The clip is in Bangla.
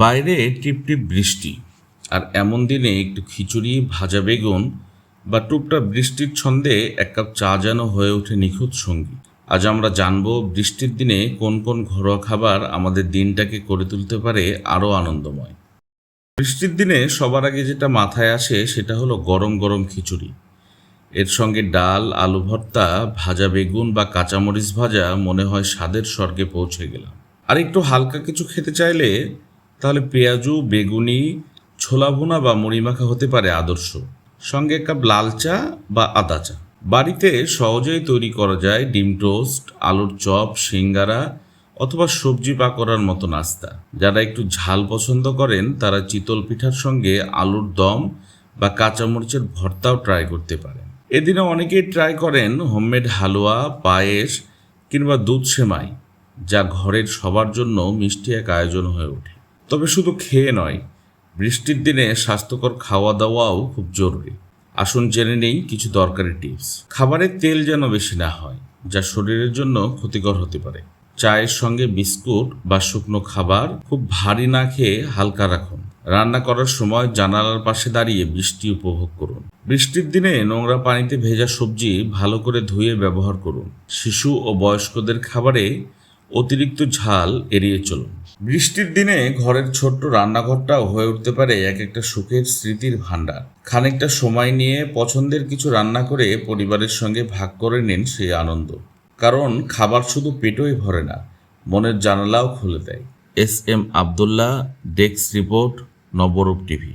বাইরে টিপটিপ বৃষ্টি, আর এমন দিনে একটু খিচুড়ি, ভাজা বেগুন বা টুকটা বৃষ্টির ছন্দে এক কাপ চা যেন হয়ে ওঠে নিখুঁত সঙ্গী। আজ আমরা জানব বৃষ্টির দিনে কোন কোন ঘরোয়া খাবার আমাদের দিনটাকে করে তুলতে পারে আরও আনন্দময়। বৃষ্টির দিনে সবার আগে যেটা মাথায় আসে সেটা হলো গরম গরম খিচুড়ি। এর সঙ্গে ডাল, আলু ভর্তা, ভাজা বেগুন বা কাঁচামরিচ ভাজা মনে হয় স্বাদের স্বর্গে পৌঁছে গেলাম। আর একটু হালকা কিছু খেতে চাইলে তাহলে পেঁয়াজু, বেগুনি, ছোলা ভুনা বা মুড়ি মাখা হতে পারে আদর্শ। সঙ্গে এক কাপ লাল চা বা আদা চা। বাড়িতে সহজেই তৈরি করা যায় ডিম টোস্ট, আলুর চপ, সিঙ্গারা অথবা সবজি পাকোড়ার মতো নাস্তা। যারা একটু ঝাল পছন্দ করেন, তারা চিতল পিঠার সঙ্গে আলুর দম বা কাঁচামরিচের ভর্তাও ট্রাই করতে পারেন। এদিনে অনেকেই ট্রাই করেন হোমমেড হালুয়া, পায়েস কিংবা দুধ সেমাই, যা ঘরের সবার জন্য মিষ্টি এক আয়োজন হয়ে ওঠে। তবে শুধু খেয়ে নয়, বৃষ্টির দিনে স্বাস্থ্যকর খাওয়া দাওয়াও খুব জরুরি। আসুন জেনে নেই কিছু দরকারি টিপস। খাবারের তেল যেন বেশি না হয়, যা শরীরের জন্য ক্ষতিকর হতে পারে। চায়ের সঙ্গে বিস্কুট বা শুকনো খাবার খুব ভারী না খেয়ে হালকা রাখুন। রান্না করার সময় জানালার পাশে দাঁড়িয়ে বৃষ্টি উপভোগ করুন। বৃষ্টির দিনে নোংরা পানিতে ভেজা সবজি ভালো করে ধুয়ে ব্যবহার করুন। শিশু ও বয়স্কদের খাবারে অতিরিক্ত ঝাল এড়িয়ে চলুন। বৃষ্টির দিনে ঘরের ছোট্ট রান্নাঘরটাও হয়ে উঠতে পারে এক একটা সুখের স্মৃতির ভাণ্ডার। খানিকটা সময় নিয়ে পছন্দের কিছু রান্না করে পরিবারের সঙ্গে ভাগ করে নিন সেই আনন্দ। কারণ খাবার শুধু পেটই ভরে না, মনের জানালাও খুলে দেয়। S M Abdullah, desk report, Nabarup TV.